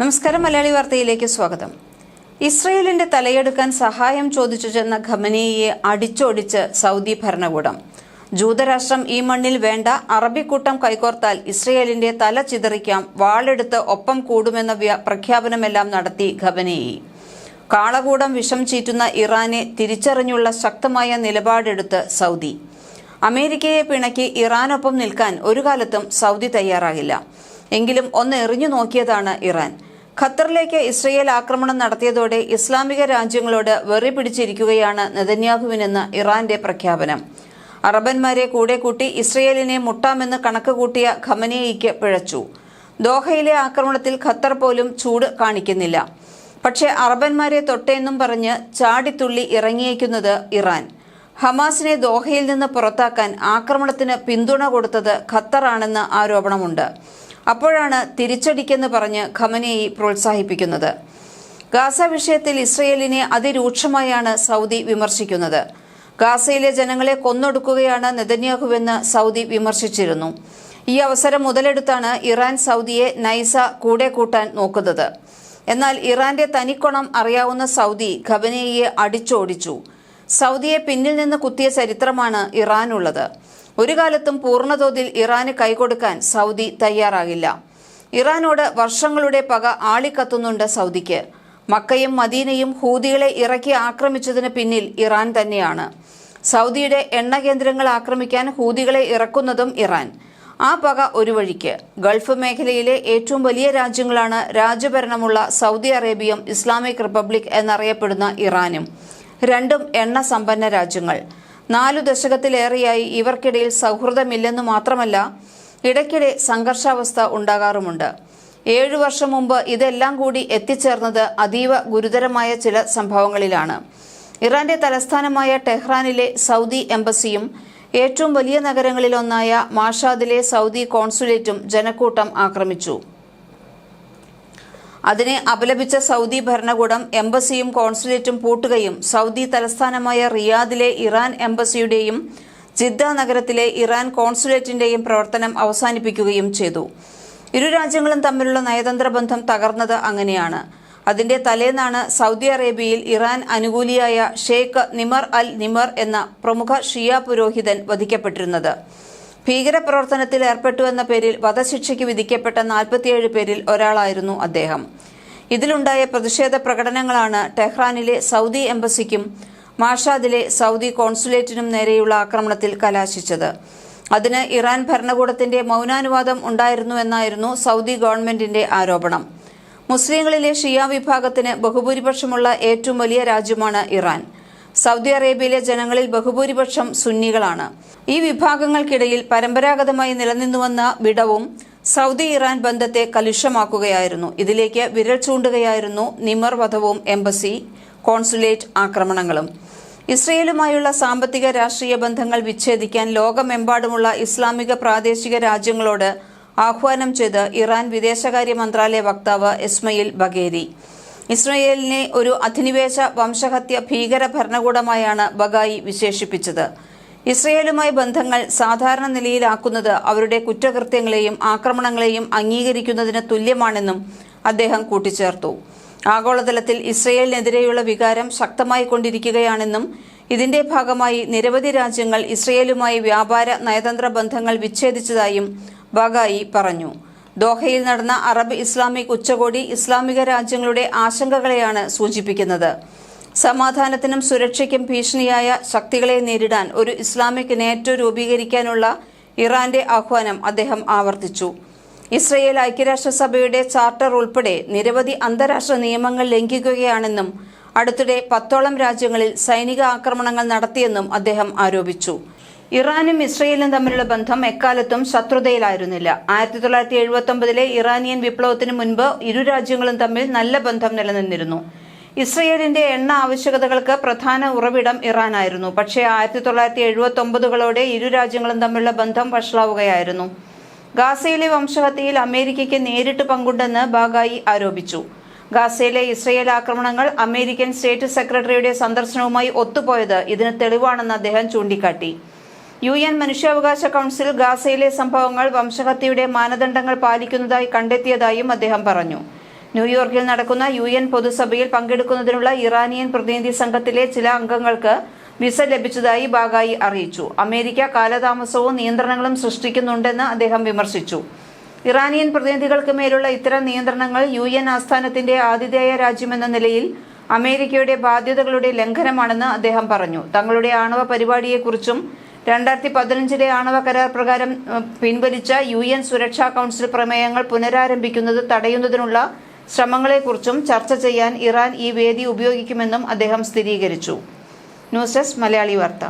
നമസ്കാരം മലയാളി വാർത്തയിലേക്ക് സ്വാഗതം. ഇസ്രയേലിന്റെ തലയെടുക്കാൻ സഹായം ചോദിച്ചു ചെന്ന ഖമനേയെ അടിച്ചോടിച്ച് സൗദി ഭരണകൂടം. ജൂതരാഷ്ട്രം ഈ മണ്ണിൽ വേണ്ട അറബിക്കൂട്ടം കൈകോർത്താൽ ഇസ്രയേലിന്റെ തല ചിതറിക്കാം വാളെടുത്ത് ഒപ്പം കൂടുമെന്ന പ്രഖ്യാപനമെല്ലാം നടത്തി ഖബനേയി കാളകൂടം വിഷം ചീറ്റുന്ന ഇറാനെ തിരിച്ചറിഞ്ഞുള്ള ശക്തമായ നിലപാടെടുത്ത് സൗദി. അമേരിക്കയെ പിണക്കി ഇറാനൊപ്പം നിൽക്കാൻ ഒരു കാലത്തും സൗദി തയ്യാറാകില്ല എങ്കിലും ഒന്ന് എറിഞ്ഞു നോക്കിയതാണ് ഇറാൻ. ഖത്തറിലേക്ക് ഇസ്രയേൽ ആക്രമണം നടത്തിയതോടെ ഇസ്ലാമിക രാജ്യങ്ങളോട് വെറി പിടിച്ചിരിക്കുകയാണ് നെതന്യാഹുവിനെന്ന് ഇറാന്റെ പ്രഖ്യാപനം. അറബന്മാരെ കൂടെ കൂട്ടി ഇസ്രയേലിനെ മുട്ടാമെന്ന് കണക്ക് കൂട്ടിയ ഖമനേയിക്ക് പിഴച്ചു. ദോഹയിലെ ആക്രമണത്തിൽ ഖത്തർ പോലും ചൂട് കാണിക്കുന്നില്ല. പക്ഷേ അറബന്മാരെ തൊട്ടേന്നും പറഞ്ഞ് ചാടിത്തുള്ളി ഇറങ്ങിയേക്കുന്നത് ഇറാൻ. ഹമാസിനെ ദോഹയിൽ നിന്ന് പുറത്താക്കാൻ ആക്രമണത്തിന് പിന്തുണ കൊടുത്തത് ഖത്തറാണെന്ന് ആരോപണമുണ്ട്. അപ്പോഴാണ് തിരിച്ചടിക്കെന്ന് പറഞ്ഞ് ഖമനേയി പ്രോത്സാഹിപ്പിക്കുന്നത്. ഗാസ വിഷയത്തിൽ ഇസ്രയേലിനെ അതിരൂക്ഷമായാണ് സൗദി വിമർശിക്കുന്നത്. ഗാസയിലെ ജനങ്ങളെ കൊന്നൊടുക്കുകയാണ് നെതന്യാഹുവെന്ന് സൗദി വിമർശിച്ചിരുന്നു. ഈ അവസരം മുതലെടുത്താണ് ഇറാൻ സൗദിയെ നൈസ കൂടെ കൂട്ടാൻ നോക്കുന്നത്. എന്നാൽ ഇറാന്റെ തനിക്കൊണം അറിയാവുന്ന സൗദി ഖബനയെ അടിച്ചോടിച്ചു. സൗദിയെ പിന്നിൽ നിന്ന് കുത്തിയ ചരിത്രമാണ് ഇറാനുള്ളത്. ഒരു കാലത്തും പൂർണതോതിൽ ഇറാന് കൈകൊടുക്കാൻ സൗദി തയ്യാറാകില്ല. ഇറാനോട് വർഷങ്ങളുടെ പക ആളിക്കത്തുന്നുണ്ട് സൗദിക്ക്. മക്കയും മദീനയും ഹൂതികളെ ഇറക്കി ആക്രമിച്ചതിന് പിന്നിൽ ഇറാൻ തന്നെയാണ്. സൗദിയുടെ എണ്ണ കേന്ദ്രങ്ങൾ ആക്രമിക്കാൻ ഹൂതികളെ ഇറക്കുന്നതും ഇറാൻ. ആ പക ഒരു വഴിക്ക്. ഗൾഫ് മേഖലയിലെ ഏറ്റവും വലിയ രാജ്യങ്ങളാണ് രാജ്യഭരണമുള്ള സൗദി അറേബ്യയും ഇസ്ലാമിക് റിപ്പബ്ലിക് എന്നറിയപ്പെടുന്ന ഇറാനും. രണ്ടും എണ്ണ സമ്പന്ന രാജ്യങ്ങൾ. നാലു ദശകത്തിലേറെയായി ഇവർക്കിടയിൽ സൗഹൃദമില്ലെന്നു മാത്രമല്ല ഇടയ്ക്കിടെ സംഘർഷാവസ്ഥ ഉണ്ടാകാറുമുണ്ട്. ഏഴു വർഷം മുമ്പ് ഇതെല്ലാം കൂടി എത്തിച്ചേർന്നത് അതീവ ഗുരുതരമായ ചില സംഭവങ്ങളിലാണ്. ഇറാന്റെ തലസ്ഥാനമായ ടെഹ്റാനിലെ സൗദി എംബസിയും ഏറ്റവും വലിയ നഗരങ്ങളിലൊന്നായ മാഷാദിലെ സൗദി കോൺസുലേറ്റും ജനക്കൂട്ടം ആക്രമിച്ചു. അതിനെ അപലപിച്ച സൗദി ഭരണകൂടം എംബസിയും കോൺസുലേറ്റും പൂട്ടുകയും സൗദി തലസ്ഥാനമായ റിയാദിലെ ഇറാൻ എംബസിയുടെയും ജിദ്ദ നഗരത്തിലെ ഇറാൻ കോൺസുലേറ്റിന്റെയും പ്രവർത്തനം അവസാനിപ്പിക്കുകയും ചെയ്തു. ഇരു രാജ്യങ്ങളും തമ്മിലുള്ള നയതന്ത്ര ബന്ധം തകർന്നത് അങ്ങനെയാണ്. അതിന്റെ തലേന്നാണ് സൗദി അറേബ്യയിൽ ഇറാൻ അനുകൂലിയായ ഷെയ്ഖ് നിമർ അൽ നിമർ എന്ന പ്രമുഖ ഷിയ പുരോഹിതൻ വധിക്കപ്പെട്ടിരുന്നത്. ഭീകരപ്രവർത്തനത്തിൽ ഏർപ്പെട്ടുവെന്ന പേരിൽ വധശിക്ഷയ്ക്ക് വിധിക്കപ്പെട്ട നാൽപ്പത്തിയേഴ് പേരിൽ ഒരാളായിരുന്നു അദ്ദേഹം. ഇതിലുണ്ടായ പ്രതിഷേധ പ്രകടനങ്ങളാണ് ടെഹ്റാനിലെ സൗദി എംബസിക്കും മാഷാദിലെ സൗദി കോൺസുലേറ്റിനും നേരെയുള്ള ആക്രമണത്തിൽ കലാശിച്ചത്. അതിന് ഇറാൻ ഭരണകൂടത്തിന്റെ മൗനാനുവാദം ഉണ്ടായിരുന്നുവെന്നായിരുന്നു സൗദി ഗവൺമെന്റിന്റെ ആരോപണം. മുസ്ലിങ്ങളിലെ ഷിയ വിഭാഗത്തിന് ബഹുഭൂരിപക്ഷമുള്ള ഏറ്റവും വലിയ രാജ്യമാണ് ഇറാൻ. സൗദി അറേബ്യയിലെ ജനങ്ങളിൽ ബഹുഭൂരിപക്ഷം സുന്നികളാണ്. ഈ വിഭാഗങ്ങൾക്കിടയിൽ പരമ്പരാഗതമായി നിലനിന്നുവന്ന വിടവും സൗദി ഇറാൻ ബന്ധത്തെ കലുഷമാക്കുകയായിരുന്നു. ഇതിലേക്ക് വിരൽ ചൂണ്ടുകയായിരുന്നു നിമർ വധവും എംബസി കോൺസുലേറ്റ് ആക്രമണങ്ങളും. ഇസ്രയേലുമായുള്ള സാമ്പത്തിക രാഷ്ട്രീയ ബന്ധങ്ങൾ വിച്ഛേദിക്കാൻ ലോകമെമ്പാടുമുള്ള ഇസ്ലാമിക പ്രാദേശിക രാജ്യങ്ങളോട് ആഹ്വാനം ചെയ്ത് ഇറാൻ വിദേശകാര്യ മന്ത്രാലയ വക്താവ് ഇസ്മയിൽ ബഗേരി. ഇസ്രയേലിനെ ഒരു അധിനിവേശ വംശഹത്യ ഭീകര ഭരണകൂടമായാണ് ബഗായി വിശേഷിപ്പിച്ചത്. ഇസ്രയേലുമായി ബന്ധങ്ങൾ സാധാരണ നിലയിലാക്കുന്നത് അവരുടെ കുറ്റകൃത്യങ്ങളെയും ആക്രമണങ്ങളെയും അംഗീകരിക്കുന്നതിന് തുല്യമാണെന്നും അദ്ദേഹം കൂട്ടിച്ചേർത്തു. ആഗോളതലത്തിൽ ഇസ്രയേലിനെതിരെയുള്ള വികാരം ശക്തമായി കൊണ്ടിരിക്കുകയാണെന്നും ഇതിന്റെ ഭാഗമായി നിരവധി രാജ്യങ്ങൾ ഇസ്രയേലുമായി വ്യാപാര നയതന്ത്ര ബന്ധങ്ങൾ വിച്ഛേദിച്ചതായും ബഗായി പറഞ്ഞു. ദോഹയിൽ നടന്ന അറബ് ഇസ്ലാമിക് ഉച്ചകോടി ഇസ്ലാമിക രാജ്യങ്ങളുടെ ആശങ്കകളെയാണ് സൂചിപ്പിക്കുന്നത്. സമാധാനത്തിനും സുരക്ഷയ്ക്കും ഭീഷണിയായ ശക്തികളെ നേരിടാൻ ഒരു ഇസ്ലാമിക് നേറ്റോ രൂപീകരിക്കാനുള്ള ഇറാന്റെ ആഹ്വാനം അദ്ദേഹം ആവർത്തിച്ചു. ഇസ്രയേൽ ഐക്യരാഷ്ട്രസഭയുടെ ചാർട്ടർ ഉൾപ്പെടെ നിരവധി അന്താരാഷ്ട്ര നിയമങ്ങൾ ലംഘിക്കുകയാണെന്നും അടുത്തിടെ പത്തോളം രാജ്യങ്ങളിൽ സൈനിക ആക്രമണങ്ങൾ നടത്തിയെന്നും അദ്ദേഹം ആരോപിച്ചു. ഇറാനും ഇസ്രയേലും തമ്മിലുള്ള ബന്ധം എക്കാലത്തും ശത്രുതയിലായിരുന്നില്ല. ആയിരത്തി തൊള്ളായിരത്തി എഴുപത്തി ഒമ്പതിലെ ഇറാനിയൻ വിപ്ലവത്തിന് മുൻപ് ഇരു രാജ്യങ്ങളും തമ്മിൽ നല്ല ബന്ധം നിലനിന്നിരുന്നു. ഇസ്രയേലിന്റെ എണ്ണ ആവശ്യകതകൾക്ക് പ്രധാന ഉറവിടം ഇറാനായിരുന്നു. പക്ഷേ ആയിരത്തി തൊള്ളായിരത്തി എഴുപത്തി ഒമ്പതുകളോടെ ഇരു രാജ്യങ്ങളും തമ്മിലുള്ള ബന്ധം വഷളാവുകയായിരുന്നു. ഗാസയിലെ വംശഹത്യയിൽ അമേരിക്കയ്ക്ക് നേരിട്ട് പങ്കുണ്ടെന്ന് ബാഗായി ആരോപിച്ചു. ഗാസയിലെ ഇസ്രയേൽ ആക്രമണങ്ങൾ അമേരിക്കൻ സ്റ്റേറ്റ് സെക്രട്ടറിയുടെ സന്ദർശനവുമായി ഒത്തുപോയത് ഇതിന് തെളിവാണെന്ന് അദ്ദേഹം ചൂണ്ടിക്കാട്ടി. യു എൻ മനുഷ്യാവകാശ കൗൺസിൽ ഗാസയിലെ സംഭവങ്ങൾ വംശഹത്യയുടെ മാനദണ്ഡങ്ങൾ പാലിക്കുന്നതായി കണ്ടെത്തിയതായും അദ്ദേഹം പറഞ്ഞു. ന്യൂയോർക്കിൽ നടക്കുന്ന യു എൻ പൊതുസഭയിൽ പങ്കെടുക്കുന്നതിനുള്ള ഇറാനിയൻ പ്രതിനിധി സംഘത്തിലെ ചില അംഗങ്ങൾക്ക് വിസ ലഭിച്ചതായി ബാഗായി അറിയിച്ചു. അമേരിക്ക കാലതാമസവും നിയന്ത്രണങ്ങളും സൃഷ്ടിക്കുന്നുണ്ടെന്ന് അദ്ദേഹം വിമർശിച്ചു. ഇറാനിയൻ പ്രതിനിധികൾക്ക് മേലുള്ള ഇത്തരം നിയന്ത്രണങ്ങൾ യു എൻ ആസ്ഥാനത്തിന്റെ ആതിഥേയ രാജ്യമെന്ന നിലയിൽ അമേരിക്കയുടെ ബാധ്യതകളുടെ ലംഘനമാണെന്ന് അദ്ദേഹം പറഞ്ഞു. തങ്ങളുടെ ആണവ പരിപാടിയെക്കുറിച്ചും രണ്ടായിരത്തി പതിനഞ്ചിലെ ആണവ കരാർ പ്രകാരം പിൻവലിച്ച യു എൻ സുരക്ഷാ കൗൺസിൽ പ്രമേയങ്ങൾ പുനരാരംഭിക്കുന്നത് തടയുന്നതിനുള്ള ശ്രമങ്ങളെക്കുറിച്ചും ചർച്ച ചെയ്യാൻ ഇറാൻ ഈ വേദി ഉപയോഗിക്കുമെന്നും അദ്ദേഹം സ്ഥിരീകരിച്ചു. ന്യൂസ് ഡെസ്ക് മലയാളി വാർത്ത.